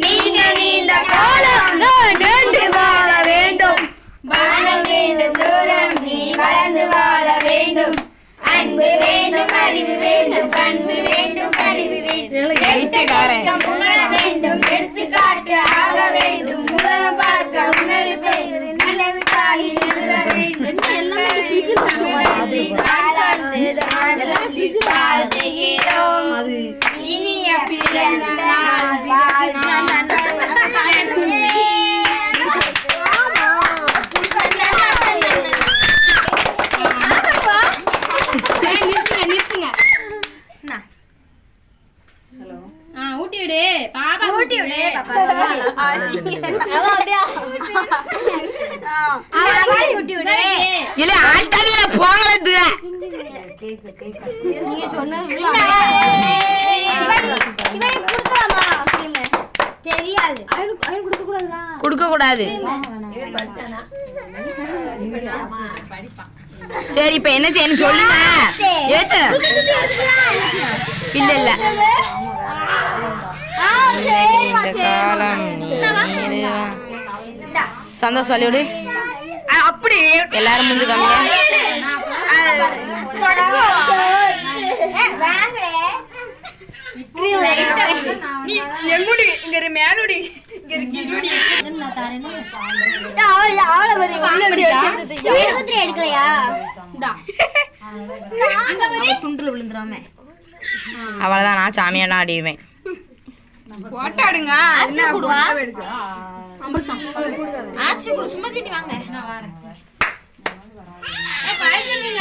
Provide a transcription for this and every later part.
நீண்ட நீண்ட காலம் நான் நின்று வாழ வேண்டும். வாழ வேண்டும் தூரம் நீ வளர்ந்து வாழ வேண்டும். அன்பு வேண்டும் அறிவு வேண்டும் பண்பு வேண்டும் கழிவு வேண்டும். எடுத்துக்காட்டு உணர வேண்டும். எடுத்துக்காட்டு ஆக வேண்டும். உலகம் பார்க்க உணர்வு வேண்டும். நல்லது தாயில் எழுத வேண்டும் வாழ்த்துகிறோம் இல்ல ஆட்டாவில போங்களது நீங்க சொன்னது தெரியாது கொடுக்க கூடாது சரி இப்ப என்ன செய்யணும் சொல்லுங்க. இல்ல இல்ல. சந்தோஷ் சொல்லிவிடு அப்படி. எல்லாரும் நீ எங்குடி? இங்க இரு மேலுடி. இங்க இரு கீழுடி. எடுக்கலையா? துண்டுல விழுந்துடாம அவ்வளவுதான் நான் சாமியாண்டா ஆடிடுவேன் போட்டாடுங்க என்ன photo எடுக்க?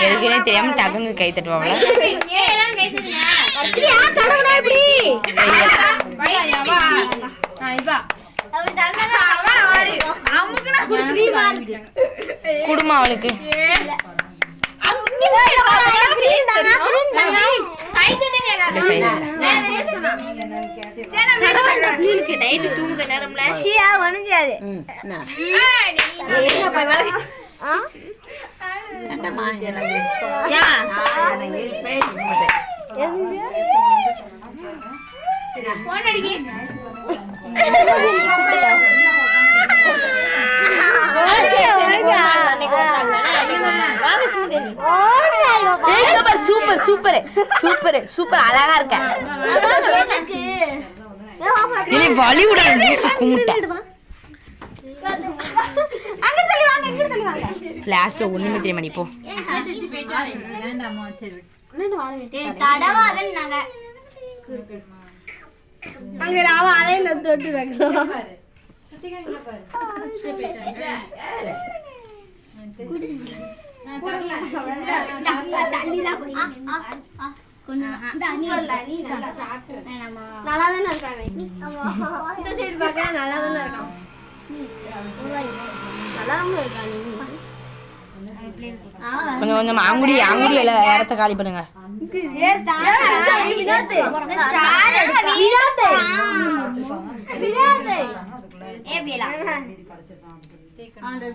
எதுக்குன்னே தெரியாம டக்குன்னு கை தட்டுவாங்களா அவன வாரி. அமுக்குனா குடும்பம் அவளுக்கு இப்படி கை தட்டு. Super super super. சூப்பர் அழகா இருக்க. இல்லை வழி விட லூசு கும்பிட்டா லாஸ்ட்ல ஒண்ணுமே தெரிய மாட்டே போ. அங்க ராவ தொட்டு தள்ளிதான் நல்லா தானே இருக்காங்க இந்த சைடு பார்க்க நல்லா தானே இருக்கான் நல்லா தான் இருக்கான்? கொஞ்சம் கொஞ்சம் ஆங்குடி ஆங்குடி இல்ல இடத்த காலி பண்ணுங்க. அந்த